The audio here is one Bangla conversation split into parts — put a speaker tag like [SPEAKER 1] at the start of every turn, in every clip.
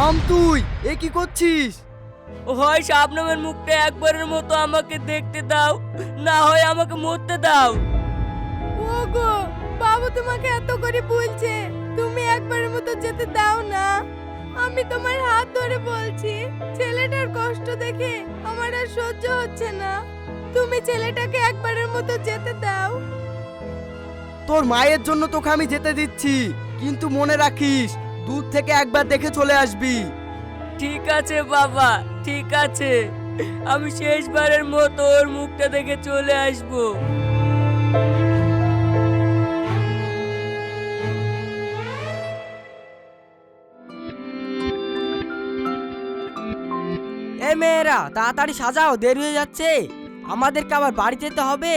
[SPEAKER 1] থাম তুই এ কি করছিস?
[SPEAKER 2] হয় শাবনমের মুখটা একবারের মতো আমাকে দেখতে দাও না হয় আমাকে মরতে দাও।
[SPEAKER 3] ওগো বাবু তোমাকে এত করে বলছে তুমি একবারের মতো যেতে দাও না। আমি তোমার হাত ধরে বলছি ছেলেটার কষ্ট দেখে আমার আর সহ্য হচ্ছে না। তুমি ছেলেটাকে একবারের মতো যেতে দাও।
[SPEAKER 1] তোর মায়ের জন্য তোকে আমি যেতে দিচ্ছি কিন্তু মনে রাখিস দূর থেকে একবার দেখে চলে আসবি।
[SPEAKER 2] ঠিক আছে বাবা ঠিক আছে। আমি শেষবারের মতো ওর মুখটা দেখে চলে আসব।
[SPEAKER 4] এই মেয়েরা তাড়াতাড়ি সাজাও দেরি হয়ে যাচ্ছে। আমাদেরকে আবার বাড়ি যেতে হবে।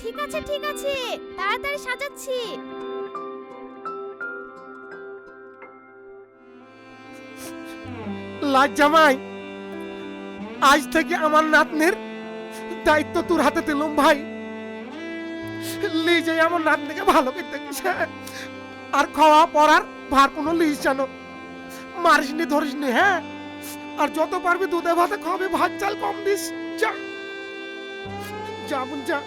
[SPEAKER 3] ঠিক আছে ঠিক আছে। তাড়াতাড়ি সাজাচ্ছি।
[SPEAKER 5] লাজ আজ থেকে আমার নাতনের দায়িত্ব তোর হাতে দিলাম ভাই। লিজে আমার নাতনিকে ভালো করে দেখিস হ্যাঁ? আর খাওয়া পড়ার ভার কোনো লিজ জানো। মারিস নি ধরিস নি হ্যাঁ? আর যত পারবি দুধে ভাতে খাওয়াবি ভাত চাল কম দিস, যা। যাবুন, যা।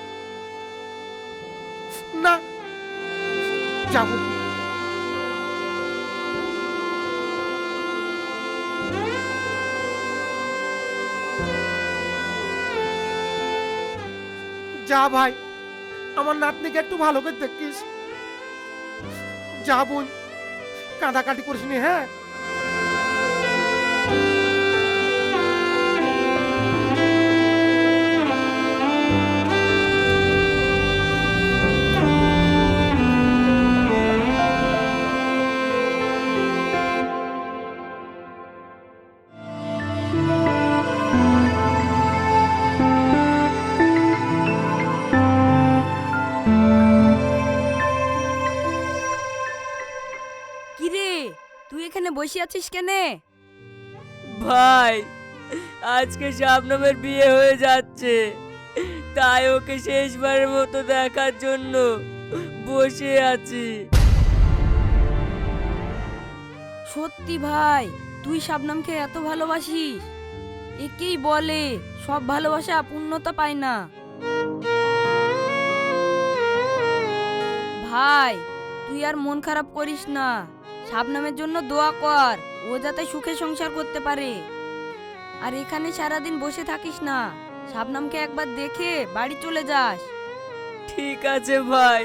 [SPEAKER 5] না, যাবুন। যা ভাই আমার নাতনিকে একটু ভালো করে দেখিস। যা বোন কাঁদাকাটি করিস নি হ্যাঁ?
[SPEAKER 4] তুই বসে আছিস কেনে?
[SPEAKER 2] ভাই আজকে শাবনমের বিয়ে হয়ে যাচ্ছে। তাই ওকে শেষবারের মতো দেখার জন্য বসে আছি।
[SPEAKER 4] সত্যি ভাই তুই শাবনামকে এত ভালোবাসিস? একেই বলে সব ভালোবাসা পূর্ণতা পায় না। ভাই তুই আর মন খারাপ করিস না। শাবনামের জন্য দোয়া কর, ও যাতে সুখে সংসার করতে পারে। আর এখানে সারাদিন বসে থাকিস না, শাবনামকে একবার দেখে বাড়ি চলে যাস।
[SPEAKER 2] ঠিক আছে ভাই,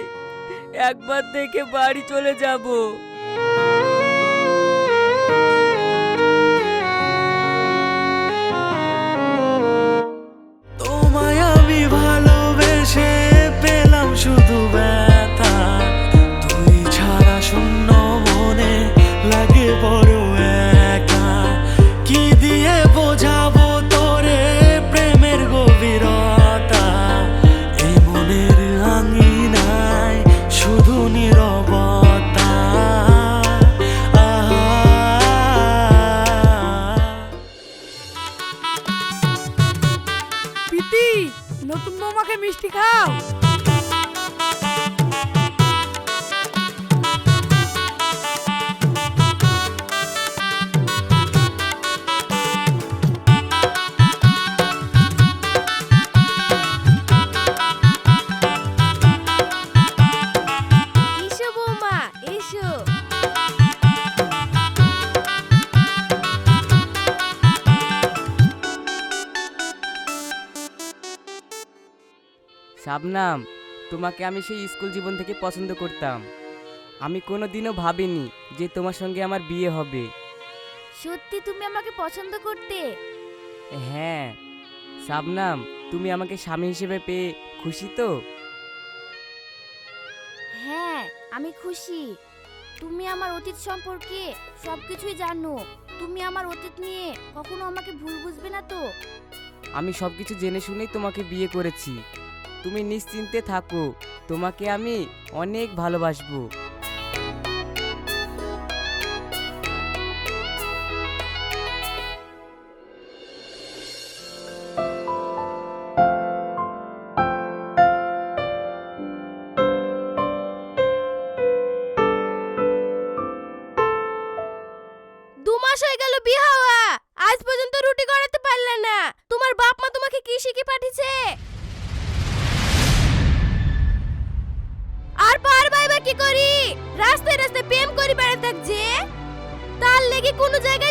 [SPEAKER 2] একবার দেখে বাড়ি চলে যাব।
[SPEAKER 6] শাবনাম তোমাকে আমি সেই স্কুল জীবন থেকে পছন্দ করতাম। আমি কোনো দিনও ভাবিনি যে তোমার সঙ্গে আমার বিয়ে হবে।
[SPEAKER 3] সত্যি তুমি আমাকে পছন্দ করতে?
[SPEAKER 6] হ্যাঁ শাবনাম তুমি আমাকে স্বামী হিসেবে পেয়ে খুশি তো?
[SPEAKER 3] হ্যাঁ আমি খুশি। তুমি আমার অতীত সম্পর্কে সব কিছুই জানো। তুমি আমার অতীত নিয়ে কখনো আমাকে ভুল বুঝবে না তো?
[SPEAKER 6] আমি সব কিছু জেনে শুনেই তোমাকে বিয়ে করেছি। তুমি নিশ্চিন্তে থাকো। তোমাকে আমি অনেক ভালোবাসবো।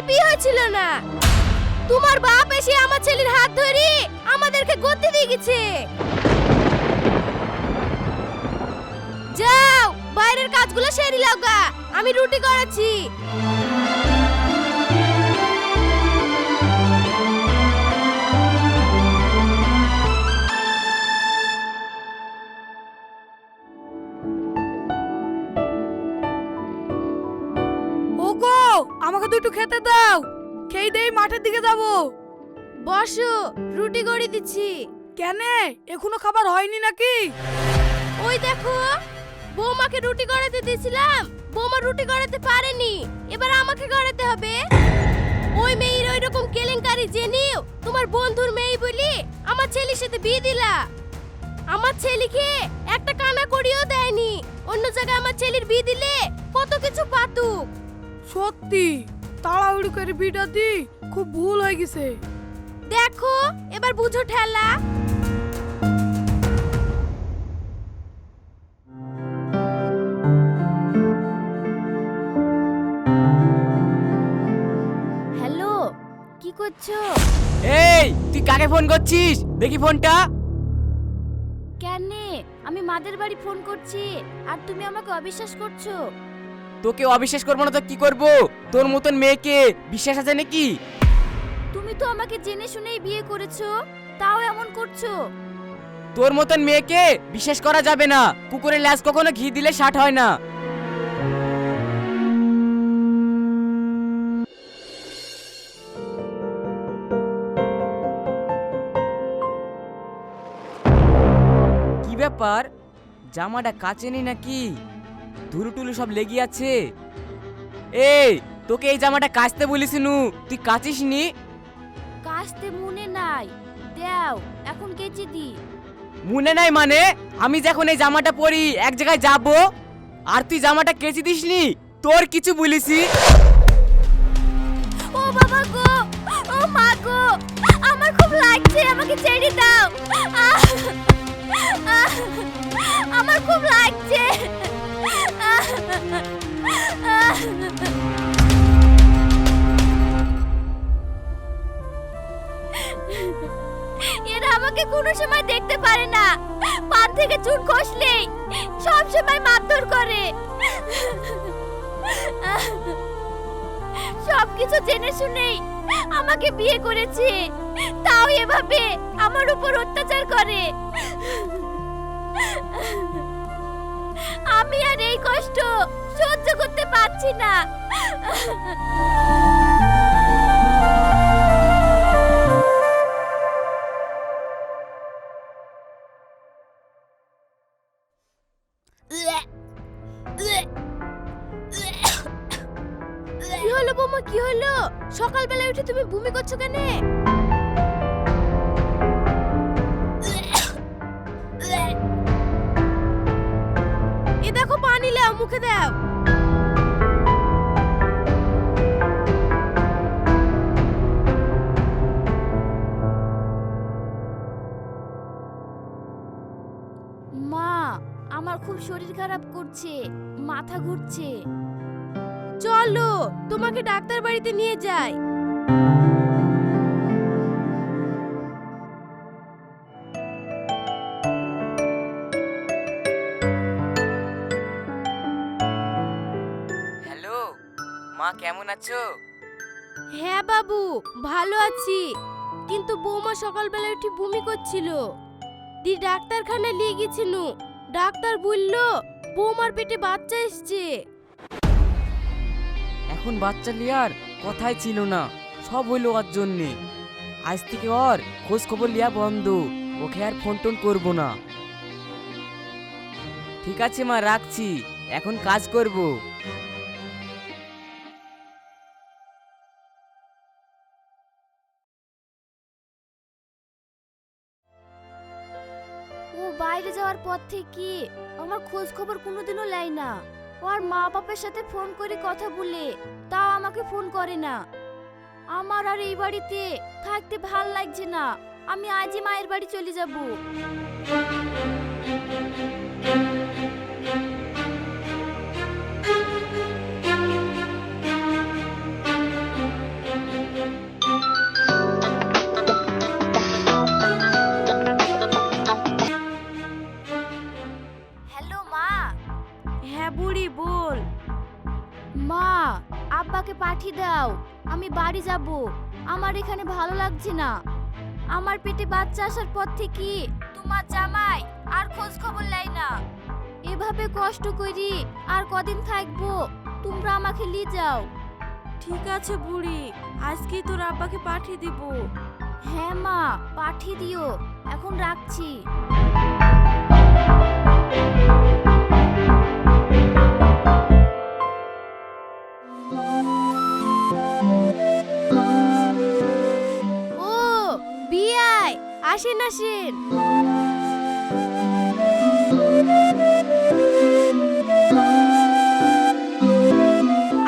[SPEAKER 3] বিয়ে হয়েছিল না। তোমার বাপ এসে আমার ছেলের হাত ধরে আমাদেরকে গতি দিয়ে গেছে। যাও, বাইরের কাজগুলো সেরে লাগা আমি রুটি করাচ্ছি
[SPEAKER 4] খেয়ে দেই মাঠের দিকে যাব।
[SPEAKER 3] বসো রুটি গড়ি দিচ্ছি।
[SPEAKER 4] কেন? এখনও খাবার হয়নি নাকি?
[SPEAKER 3] ওই দেখো বৌমাকে রুটি গড়াতে দিয়েছিলাম। বৌমা রুটি গড়াতে পারেনি। এবার আমাকে গড়াতে হবে। ওই মেয়ের ওই রকম কেলেঙ্কারি জেনেও তোমার বন্ধুর মেয়ে বলি আমার ছেলের সাথে বিয়ে দিলা। আমার ছেলেকে একটা কানা করিও দেয়নি। অন্য জায়গায় আমার ছেলের বিয়ে দিলে কত কিছু পাতুক।
[SPEAKER 4] সত্যি? তাড়াহুড়ি করে বিটা দি খুব ভুল হয়ে গেছে।
[SPEAKER 3] দেখো এবার বুঝো ঠেলা। হ্যালো কি করছ?
[SPEAKER 6] এই তুই কাকে ফোন করছিস? দেখি ফোনটা।
[SPEAKER 3] কেন? আমি মাদের বাড়ি ফোন করছি আর তুমি আমাকে অবিশ্বাস করছ।
[SPEAKER 6] তোকে অবিশ্বাস করব না তো কি করব? তোর মতন মেয়েকে বিশ্বাস আছে নাকি?
[SPEAKER 3] তুমি তো আমাকে জেনে শুনেই বিয়ে করেছ তাও এমন করছ।
[SPEAKER 6] তোর মতন মেয়েকে বিশ্বাস করা যাবে না। কুকুরের ল্যাস কখনো ঘি দিলে ষাট হয় না। কি ব্যাপার? জামাটা কাচেনি নাকি? ধুলু টুলু সব লেগে আছে। এই তোকে এই জামাটা কাচতে বলিস নু তুই কাচিস নি
[SPEAKER 3] কাচতে মনে নাই দাও এখন কেচে দি
[SPEAKER 6] মনে নাই মানে আমি যখন এই জামাটা পরি এক জায়গায় যাব আর তুই জামাটা কেচে দিসনি তোর কিছু বলিসি
[SPEAKER 3] ও বাবা গো ও মা গো আমার খুব লাগছে আমাকে ছেড়ে দাও আহ! আহ! আমার খুব লাগছে আহ! আহ! এরা আমাকে কোনো সময় দেখতে পারে না। পান থেকে চুন খসলেই সব সময় মারধর করে। সবকিছু জেনে শুনেই আমাকে বিয়ে করেছে। তাও এভাবে আমার উপর অত্যাচার করে। আমি আর এই কষ্ট সহ্য করতে পারছি না। বৌমা, কি হলো? সকালবেলা উঠে তুমি বমি করছ কেন? এ দেখো পানি লাও, মুখে দাও। মা, আমার খুব শরীর খারাপ করছে, মাথা ঘুরছে। চলো তোমাকে ডাক্তার বাড়িতে নিয়ে যাই।
[SPEAKER 6] হ্যালো মা কেমন আছো?
[SPEAKER 3] হ্যাঁ বাবু ভালো আছি। কিন্তু বৌমা সকালবেলা উঠে বমি করছিল। দি ডাক্তারখানা নিয়ে গেছিল ডাক্তার বলল বৌমার পেটে বাচ্চা এসছে।
[SPEAKER 6] এখন বাচ্চা লিয়ার কথাই ছিল না। সব হইল ওর জন্যে। আজ থেকে ওর খোঁজ খবর লিয়া বন্ধ। ওকে আর ফোন টোন করব না। ঠিক আছে মা, রাখছি। এখন কাজ করব।
[SPEAKER 3] ও বাইরে যাওয়ার পর থেকে আমার খোঁজ খবর কোনোদিনও লাই না। ওর মা বাপের সাথে ফোন করে কথা বলে তাও আমাকে ফোন করে না। আমার আর এই বাড়িতে থাকতে ভালো লাগছে না। আমি আজই মায়ের বাড়ি চলে যাব। আব্বাকে পাঠিয়ে দাও। আমি বাড়ি যাব। আমার এখানে ভালো লাগছে না। আমার পেটে বাচ্চা আসার পর থেকে তোমার জামাই আর খোঁজ খবর লাই না। এভাবে কষ্ট করি আর কদিন থাকব তোমরা আমাকে নিয়ে যাও।
[SPEAKER 4] ঠিক আছে বুড়ি আজকে তোর আব্বাকে পাঠিয়ে দিব।
[SPEAKER 3] হ্যাঁ মা পাঠিয়ে দিও। এখন রাখছি। আসেন আসেন।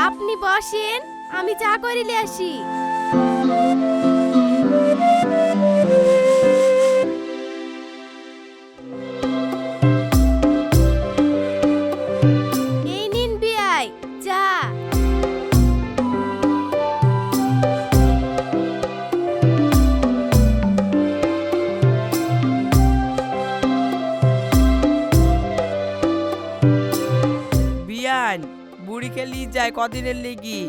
[SPEAKER 3] আপনি বসেন আমি চা করিলে আসি।
[SPEAKER 1] নিয়ে যায় কদিনের লেগি।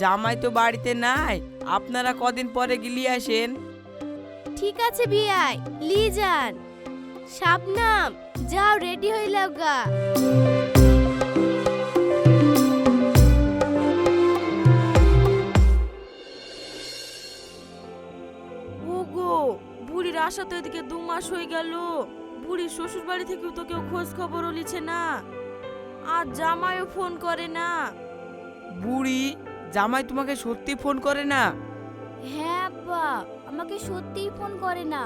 [SPEAKER 1] জামাই তো বাড়িতে নাই আপনারা কদিন পরে গিলিয়ে আসেন?
[SPEAKER 3] ঠিক আছে বিয়াই লি যান। শাবনাম যাও রেডি হইলাও গা।
[SPEAKER 4] ওগো বুড়ির আসা তো এদিকে দু মাস হয়ে গেল। বুড়ির শ্বশুর বাড়ি থেকেও তো কেউ খোঁজ খবরও লিছে না। আর জামাইও ফোন করে না।
[SPEAKER 1] বুড়ি জামাই তোমাকে সত্যি ফোন করে না?
[SPEAKER 3] হ্যাঁ আব্বা আমাকে সত্যিই ফোন করে না।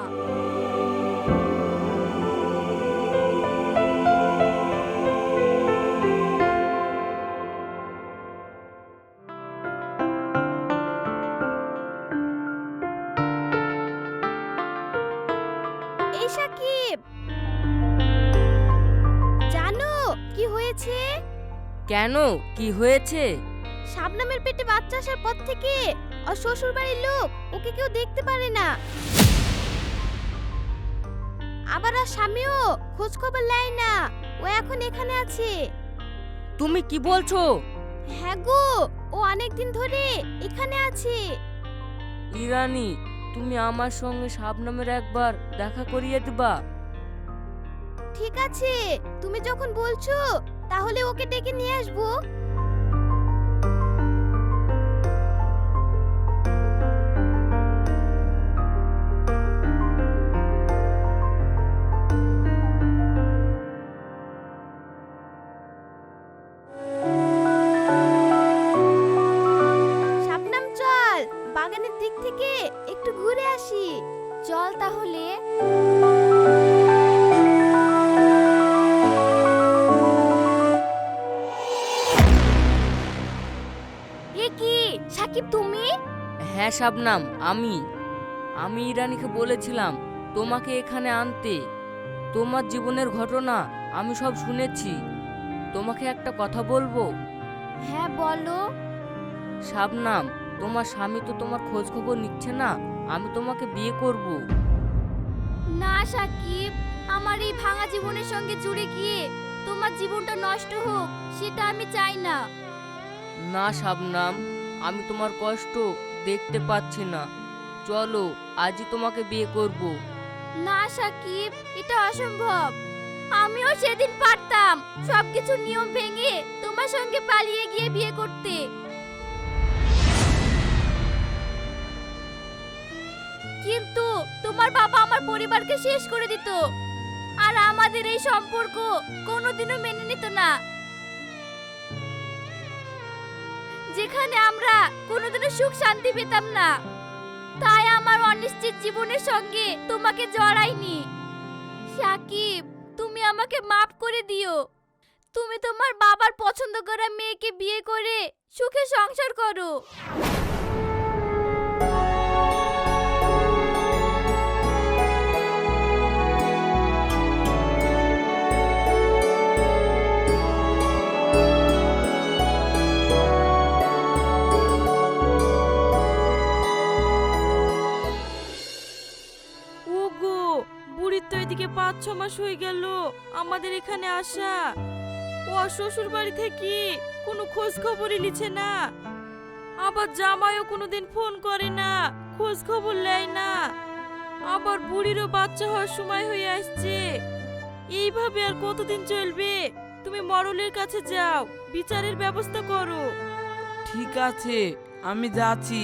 [SPEAKER 2] কেন? কি হয়েছে?
[SPEAKER 3] শাবনামের পেটে বাচ্চা আসার পর থেকে ওর শ্বশুর বাড়ির লোক ওকে কেউ দেখতে পারে না। আবার আর স্বামীও খোঁজ খবর নেয় না। ও এখন এখানে আছে।
[SPEAKER 2] তুমি কি বলছো?
[SPEAKER 3] হ্যাঁ গো ও অনেক দিন ধরে এখানে আছে।
[SPEAKER 2] ইরানি তুমি আমার সঙ্গে শাবনামের একবার দেখা করিয়ে দিবা।
[SPEAKER 3] ঠিক আছে তুমি যখন বলছো তাহলে ওকে ডেকে নিয়ে আসব। সাকিব তুমি?
[SPEAKER 2] হ্যাঁ শাবনাম আমি। আমি ইরানিকে বলেছিলাম তোমাকে এখানে আনতে। তোমার জীবনের ঘটনা আমি সব শুনেছি। তোমাকে একটা কথা বলব?
[SPEAKER 3] হ্যাঁ বলো।
[SPEAKER 2] শাবনাম তোমার স্বামী তো তোমার খোঁজ খবর নিচ্ছে না আমি তোমাকে বিয়ে করব।
[SPEAKER 3] না সাকিব আমার এই ভাঙা জীবনের সঙ্গে জুড়ে গিয়ে তোমার জীবনটা নষ্ট হোক সেটা আমি চাই না।
[SPEAKER 2] না শাবনাম আমি তোমার কষ্ট দেখতে পাচ্ছি না। চলো, আজই তোমাকে বিয়ে করব।
[SPEAKER 3] না, সাকিব, এটা অসম্ভব। আমিও সেদিন পারতাম সবকিছু নিয়ম ভেঙে তোমার সঙ্গে পালিয়ে গিয়ে বিয়ে করতে। কিন্তু তোমার বাবা আমার পরিবারকে শেষ করে দিত। আর আমাদের এই সম্পর্ক কোনোদিনও মেনে নিত না। যেখানে আমরা কোনোদিনও সুখ শান্তি পেতাম না। তাই আমার অনিশ্চিত জীবনের সঙ্গে তোমাকে জড়াইনি। সাকিব, তুমি আমাকে মাফ করে দিও। তুমি তোমার বাবার পছন্দ করা মেয়েকে বিয়ে করে সুখে সংসার করো।
[SPEAKER 7] এদিকে পাঁচ, ছ মাস হয়ে গেল আমাদের এখানে আসা। ও শ্বশুর বাড়ি থেকে কোনো খোঁজ খবরই লিছে না। আবার জামাইও কোনোদিন ফোন করে না, খোঁজ খবর নেয় না। আবার বুড়িরও বাচ্চা হওয়ার সময় হয়ে আসছে। এইভাবে আর কতদিন চলবে? তুমি মরলের কাছে যাও, বিচারের ব্যবস্থা করো।
[SPEAKER 1] ঠিক আছে, আমি যাচ্ছি।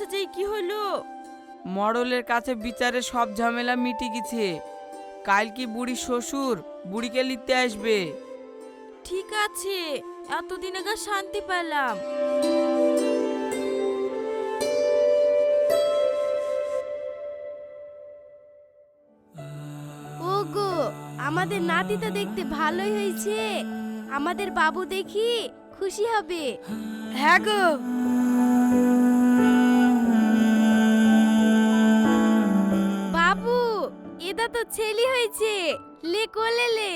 [SPEAKER 7] কাছে যেই কি হলো?
[SPEAKER 1] মডলের কাছে বিচারে সব ঝামেলা মিটে গেছে। কাল কি বুড়ি শ্বশুর বুড়িকে নিতে আসবে?
[SPEAKER 7] ঠিক আছে এতদিন আগে শান্তি পেলাম।
[SPEAKER 3] ওগো আমাদের নাতিটা দেখতে ভালোই হয়েছে। আমাদের বাবু দেখি খুশি হবে।
[SPEAKER 4] হ্যাঁ গো।
[SPEAKER 3] ছেলে হয়েছে। লে কোলে লে।